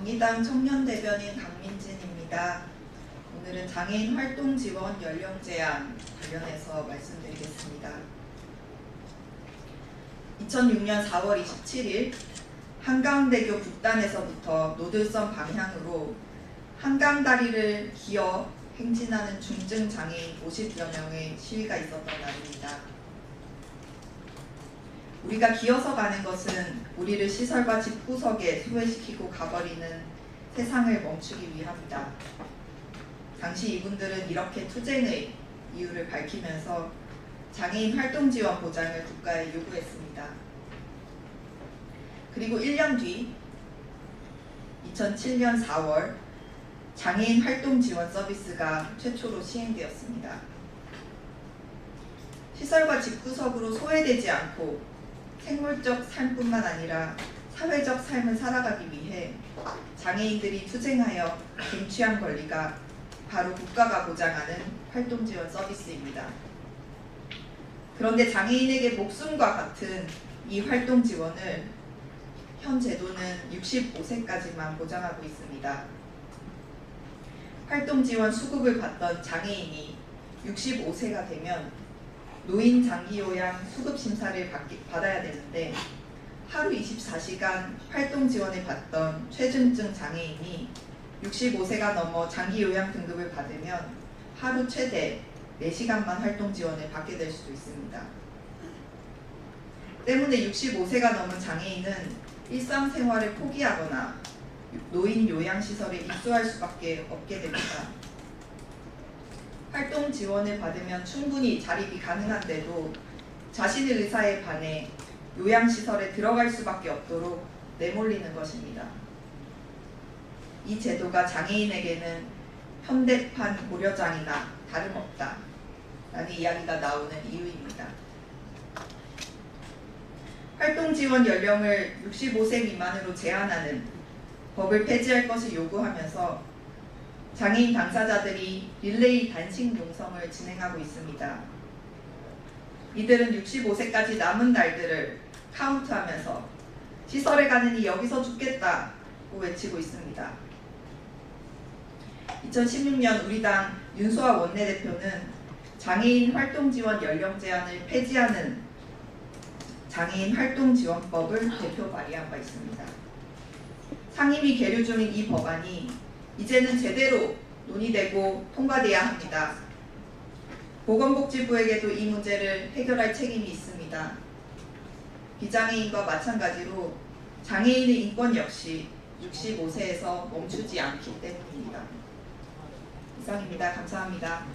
정의당 청년대변인 강민진입니다. 오늘은 장애인 활동 지원 연령 제한 관련해서 말씀드리겠습니다. 2006년 4월 27일 한강대교 북단에서부터 노들선 방향으로 한강 다리를 기어 행진하는 중증 장애인 50여 명의 시위가 있었던 날입니다. 우리가 기어서 가는 것은 우리를 시설과 집구석에 소외시키고 가버리는 세상을 멈추기 위함이다. 당시 이분들은 이렇게 투쟁의 이유를 밝히면서 장애인 활동 지원 보장을 국가에 요구했습니다. 그리고 1년 뒤 2007년 4월 장애인 활동 지원 서비스가 최초로 시행되었습니다. 시설과 집구석으로 소외되지 않고 생물적 삶뿐만 아니라 사회적 삶을 살아가기 위해 장애인들이 투쟁하여 쟁취한 권리가 바로 국가가 보장하는 활동 지원 서비스입니다. 그런데 장애인에게 목숨과 같은 이 활동 지원을 현 제도는 65세까지만 보장하고 있습니다. 활동 지원 수급을 받던 장애인이 65세가 되면 노인 장기 요양 수급 심사를 받기, 받아야 되는데 하루 24시간 활동 지원을 받던 최중증 장애인이 65세가 넘어 장기 요양 등급을 받으면 하루 최대 4시간만 활동 지원을 받게 될 수도 있습니다. 때문에 65세가 넘은 장애인은 일상생활을 포기하거나 노인 요양시설에 입소할 수밖에 없게 됩니다. 활동 지원을 받으면 충분히 자립이 가능한데도 자신의 의사에 반해 요양시설에 들어갈 수밖에 없도록 내몰리는 것입니다. 이 제도가 장애인에게는 현대판 고려장이나 다름없다. 라는 이야기가 나오는 이유입니다. 활동 지원 연령을 65세 미만으로 제한하는 법을 폐지할 것을 요구하면서 장애인 당사자들이 릴레이 단식 농성을 진행하고 있습니다. 이들은 65세까지 남은 날들을 카운트하면서 시설에 가느니 여기서 죽겠다고 외치고 있습니다. 2016년 우리 당 윤소아 원내대표는 장애인 활동 지원 연령 제한을 폐지하는 장애인 활동 지원법을 대표 발의한 바 있습니다. 상임위 계류 중인 이 법안이 이제는 제대로 논의되고 통과돼야 합니다. 보건복지부에게도 이 문제를 해결할 책임이 있습니다. 비장애인과 마찬가지로 장애인의 인권 역시 65세에서 멈추지 않기 때문입니다. 이상입니다. 감사합니다.